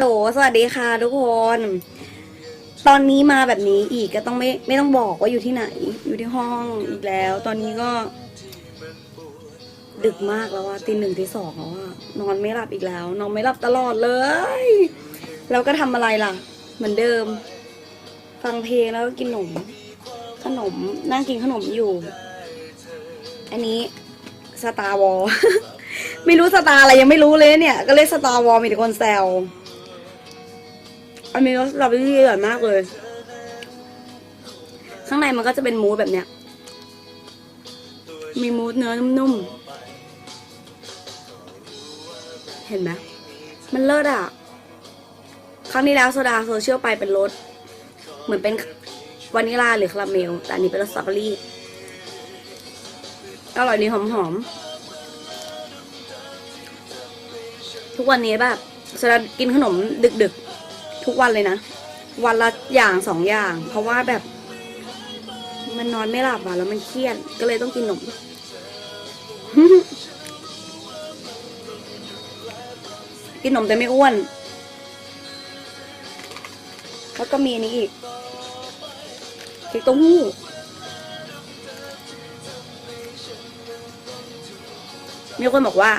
โหลสวัสดีค่ะทุกคน ตอนนี้มาแบบนี้อีกก็ต้องไม่ไม่ต้องบอกว่าอยู่ที่ไหน อยู่ที่ห้องอีกแล้ว ตอนนี้ก็ ดึกมากแล้วว่าตีหนึ่งตีสองแล้วว่านอนไม่หลับอีกแล้ว นอนไม่หลับตลอดเลย แล้วก็ทำอะไรล่ะ เหมือนเดิม ฟังเพลงแล้วก็กินขนม ขนมนั่งกินขนมอยู่ อันนี้สตาร์วอลไม่รู้สตาร์อะไรยังไม่รู้เลยเนี่ย ก็เลยสตาร์วอลมีแต่คนแซว อันนี้รสสตรอเบอรี่อร่อยมากเลย ข้างในมันก็จะเป็นมูสแบบเนี้ย มีมูสเนื้อนุ่มๆ เห็นไหมมันเลิศอะ ครั้งนี้แล้วโซดาโซเชียลไปเป็นรสเหมือนเป็นวานิลาหรือคาราเมล แต่อันนี้เป็นรสสตรอเบอรี่ อร่อยดีหอมๆ ทุกวันนี้แบบโซดากินขนมดึกๆ ทุกวันเลยนะ วันละอย่างสองอย่าง เพราะว่าแบบ มันนอนไม่หลับอะแล้วมันเครียดก็เลยต้องกินนมกินนมแต่ไม่อ้วน แล้วก็มีนนี้อีกเค้กเต้าหู้มีคนบอกว่า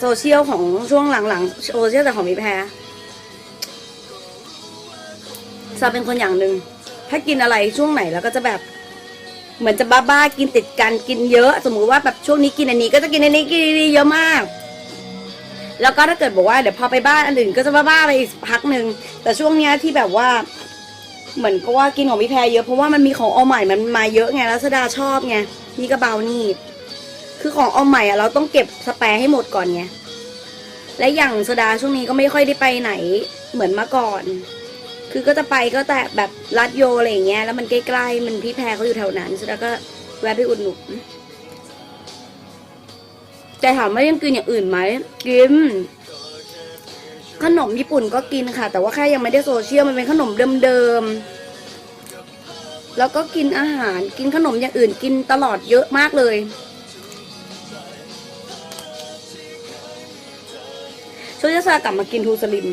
โซเชียลของช่วงหลังๆโซเชียลแต่ของมีแพรซาเป็นคนอย่างหนึ่งถ้ากินอะไรช่วงไหนแล้วก็จะแบบ เหมือนจะบ้าๆกินติดกันกินเยอะ สมมุติว่าแบบช่วงนี้กินอันนี้ก็จะกินอันนี้กินอันนี้เยอะมาก แล้วก็ถ้าเกิดบอกว่าเดี๋ยวพอไปบ้านอันอื่นก็จะบ้าๆไปอีกพักหนึ่งแต่ช่วงเนี้ยที่แบบว่า เหมือนก็ว่ากินของพี่แพรเยอะเพราะว่ามันมีของเอาใหม่มันมาเยอะไงแล้วสดาชอบไงนี่ก็เบานี่ คือของเอาใหม่อะเราต้องเก็บสแปร์ให้หมดก่อนไงและอย่างสดาช่วงนี้ก็ไม่ค่อยได้ไปไหนเหมือนเมื่อก่อน คือก็จะไปก็แต่แบบรัดโยอะไรอย่างเงี้ยแล้วมันใกล้ๆมันพี่แพรเขาอยู่แถวนั้นสดาก็แวะไปอุดหนุนแต่ถามว่ายังกินอย่างอื่นไหมกินขนมญี่ปุ่นก็กินค่ะ แต่ว่าแค่ยังไม่ได้โซเชียลมันเป็นขนมเดิมๆแล้วก็กินอาหารกินขนมอย่างอื่นกินตลอดเยอะมากเลย ช่วงจะกลับมากินทูสลิม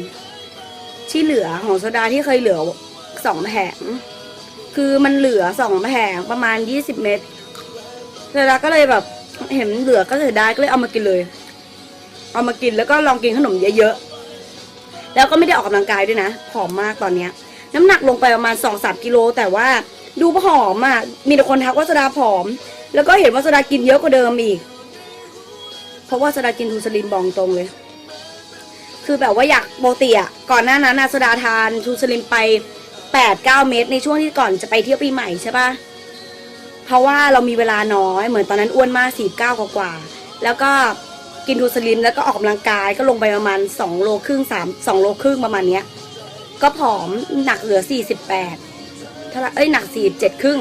ที่เหลือของโซดาที่เคยเหลือสองแผง คือมันเหลือสองแผงประมาณยี่สิบเม็ดโซดาก็เลยแบบเห็นเหลือก็เสียดายก็เลยเอามากินเลย เอามากินแล้วก็ลองกินขนมเยอะๆ แล้วก็ไม่ได้ออกกำลังกายด้วยนะ ผอมมากตอนเนี้ย น้ำหนักลงไปประมาณสองสามกิโล แต่ว่าดูผอมอะ มีแต่คนทักว่าสดาผอม แล้วก็เห็นว่าสดากินเยอะกว่าเดิมอีก เพราะว่าสดากินทูสลิมบองตรงเลย คือแบบว่าอยากโปรตีอะก่อนหน้านั้นนะสดาทานทูสลิมไปแปดเก้าเม็ดในช่วงที่ก่อนจะไปเที่ยวปีใหม่ใช่ปะเพราะว่าเรามีเวลาน้อยเหมือนตอนนั้นอ้วนมากสี่เก้ากว่าแล้วก็กินทูสลิมแล้วก็ออกกำลังกายก็ลงไปประมาณสองโลครึ่งสามสองโลครึ่งประมาณเนี้ย ก็ผอมหนักเหลือสี่สิบแปดเท่าไรเอ้ยหนักสี่เจ็ดครึ่ง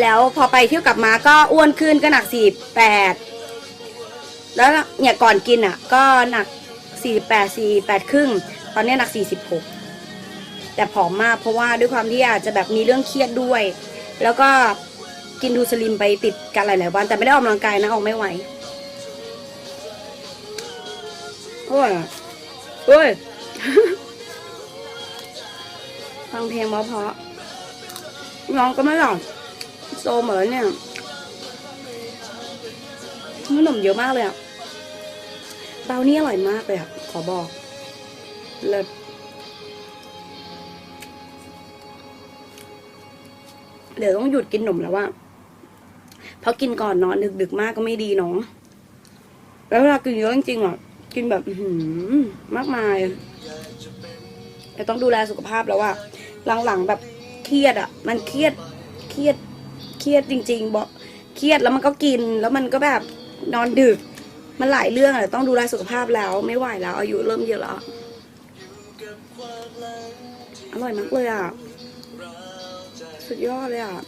แล้วพอไปเที่ยวกลับมาก็อ้วนขึ้นก็หนักสี่แปดแล้วเนี่ยก่อนกินอะ ก็หนัก สี่แปดสี่แปดครึ่ง ตอนนี้หนักสี่สิบหกแต่ผอมมากเพราะว่าด้วยความที่อาจจะแบบมีเรื่องเครียดด้วย แล้วก็กินดูสลิมไปติดกันหลาย ๆ วัน แต่ไม่ได้ออกกำลังกายนะออกไม่ไหวโอ้ยโอ้ยฟังเพลงเพราะๆน้องก็ไม่หลับโซเหมือนเนี่ยขนมเยอะมากเลยอะ เบานี่อร่อยมากเลยอะ ขอบอก เลิศเดี๋ยวต้องหยุดกินขนมแล้วว่าเพราะกินก่อนนอนดึกๆมากก็ไม่ดีเนาะแล้วเวลากินเยอะจริงๆอะกินแบบหือมากมายแต่ต้องดูแลสุขภาพแล้วว่าหลังๆแบบเครียดอะ มันเครียดเครียดเครียดจริง ๆบอกเครียดแล้วมันก็กินแล้วมันก็แบบนอนดึก มันหลายเรื่องอะต้องดูแลสุขภาพแล้ว ไม่ไหวแล้ว อายุเริ่มเยอะแล้ว อร่อยมากเลยอะ สุดยอดเลยอะ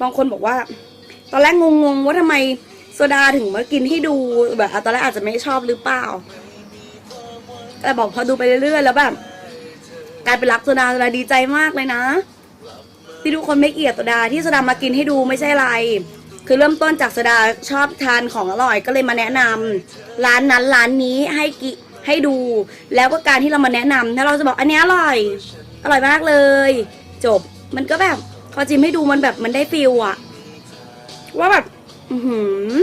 บางคนบอกว่า ตอนแรกงงๆว่าทำไมโซดาถึงมากินให้ดูแบบตอนแรกอาจจะไม่ชอบหรือเปล่า แต่บอกพอดูไปเรื่อยๆแล้วแบบกลายเป็นรักโซดาโซดาดีใจมากเลยนะ ที่ทุกคนไม่เกลียดโซดาที่โซดามากินให้ดูไม่ใช่อะไร คือเริ่มต้นจากสดาชอบทานของอร่อยก็เลยมาแนะนำร้านนั้นร้านนี้ให้กิให้ดู แล้วก็การที่เรามาแนะนำถ้าเราจะบอกอันนี้อร่อย อร่อยมากเลย จบมันก็แบบพอจิมให้ดูมันแบบมันได้ฟิลอะว่าแบบอือหือ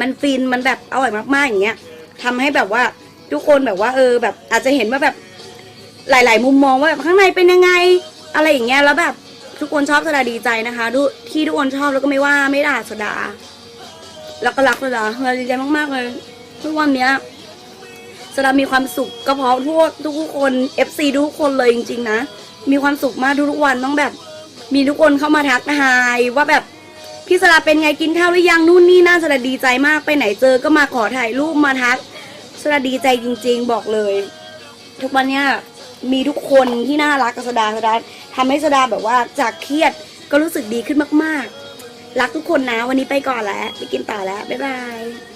มันฟินมันแบบอร่อยมากๆอย่างเงี้ยทำให้แบบว่าทุกคนแบบว่า เออ แบบอาจจะเห็นว่าแบบหลาย ๆ มุมมองว่าแบบข้างในเป็นยังไง อะไรอย่างเงี้ยแล้วแบบ ทุกคนชอบสดาดีใจนะคะทุที่ทุกคนชอบแล้วก็ไม่ว่าไม่ด่าสดา แล้วก็รักสดาสดาดีใจมากๆเลยทุกวันเนี้ยสดามีความสุขก็เพราะทุกทุกคน FC ทุกคนเลยจริง ๆ นะมีความสุขมากทุกๆวันต้องแบบ มีทุกคนเข้ามาทักทายว่าแบบพี่สดาเป็นไงกินข้าวหรือยังนู่นนี่นั่นสดาดีใจมากไปไหนเจอก็มาขอถ่ายรูปมาทักสดาดีใจจริง ๆ บอกเลย ทุกวันเนี้ย มีทุกคนที่น่ารักกับสดาสดาทำให้สดาแบบว่าจากเครียดก็รู้สึกดีขึ้นมากๆ รักทุกคนนะวันนี้ไปก่อนแล้ว ไปกินต่อแล้ว บ๊ายบาย